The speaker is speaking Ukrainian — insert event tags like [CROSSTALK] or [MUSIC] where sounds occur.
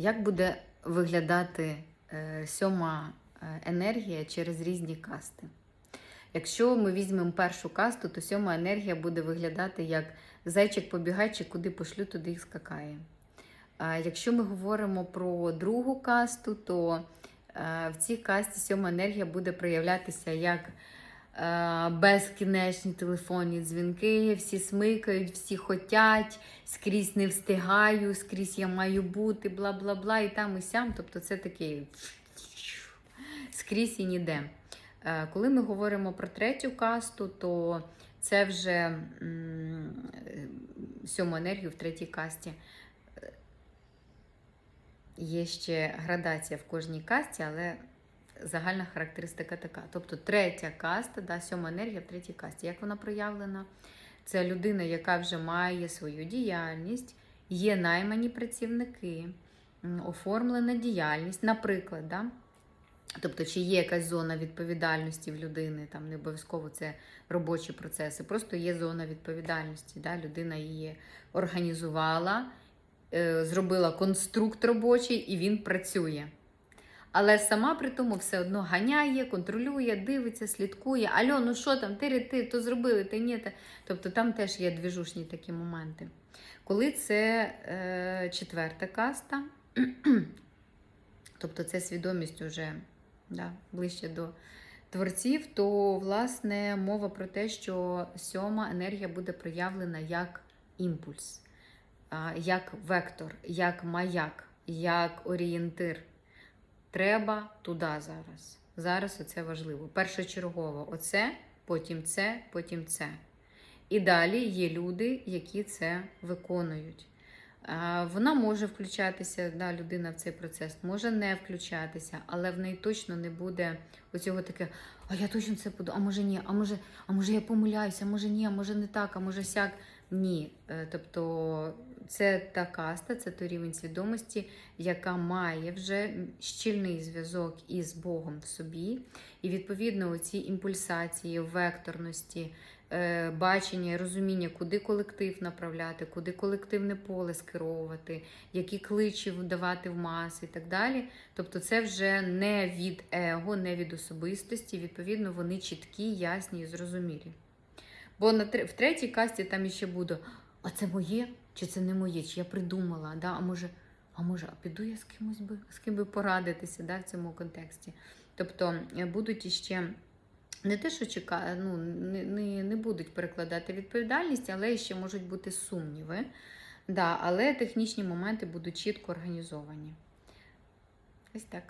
Як буде виглядати е, сьома е, енергія через різні касти? Якщо ми візьмемо першу касту, то сьома енергія буде виглядати як зайчик побігайчик, куди пошлю, туди і скакає. Якщо ми говоримо про другу касту, то е, в цій касті сьома енергія буде проявлятися як безкінечні телефонні дзвінки, всі смикають, всі хотять, скрізь не встигаю, скрізь я маю бути, бла бла бла, і там, і сям. Тобто це такий скрізь і ніде. Е, Коли ми говоримо про третю касту, то це вже е, сьому енергію в третій касті. Е, Є ще градація в кожній касті, але загальна характеристика така. Тобто третя каста, да, сьома енергія в третій касті. Як вона проявлена? Це людина, яка вже має свою діяльність, є наймані працівники, оформлена діяльність, наприклад, да? Тобто, чи є якась зона відповідальності в людини, там не обов'язково це робочі процеси, просто є зона відповідальності. Да? Людина її організувала, е, зробила конструкт робочий і він працює. Але сама при тому все одно ганяє, контролює, дивиться, слідкує. Альо, ну що там, ти ти, то зробили, ти ні. Та... Тобто там теж є двіжушні такі моменти. Коли це е, четверта каста, [CLEARS THROAT] тобто це свідомість уже да, ближче до творців, то власне мова про те, що сьома енергія буде проявлена як імпульс, як вектор, як маяк, як орієнтир. Треба туди зараз. Зараз оце важливо. Першочергово оце, потім це, потім це. І далі є люди, які це виконують. Вона може включатися, да, людина в цей процес, може не включатися, але в неї точно не буде оцього таке, а я точно це буду, а може ні, а може, а може я помиляюся, а може ні, а може не так, а може сяк. Ні. Е, Тобто це та каста, це той рівень свідомості, яка має вже щільний зв'язок із Богом в собі. І відповідно ці імпульсації, векторності, е, бачення розуміння, куди колектив направляти, куди колективне поле скеровувати, які кличі вдавати в маси і так далі. Тобто, це вже не від его, не від особистості. Відповідно, вони чіткі, ясні і зрозумілі. Бо на в третій касті там іще буде: а це моє, чи це не моє, чи я придумала, да? а може, а може, а піду я з кимось би, з ким би порадитися да, в цьому контексті. Тобто е, будуть іще не те, що чека... ну, не, не, не будуть перекладати відповідальність, але ще можуть бути сумніви. Да, але технічні моменти будуть чітко організовані. Ось так.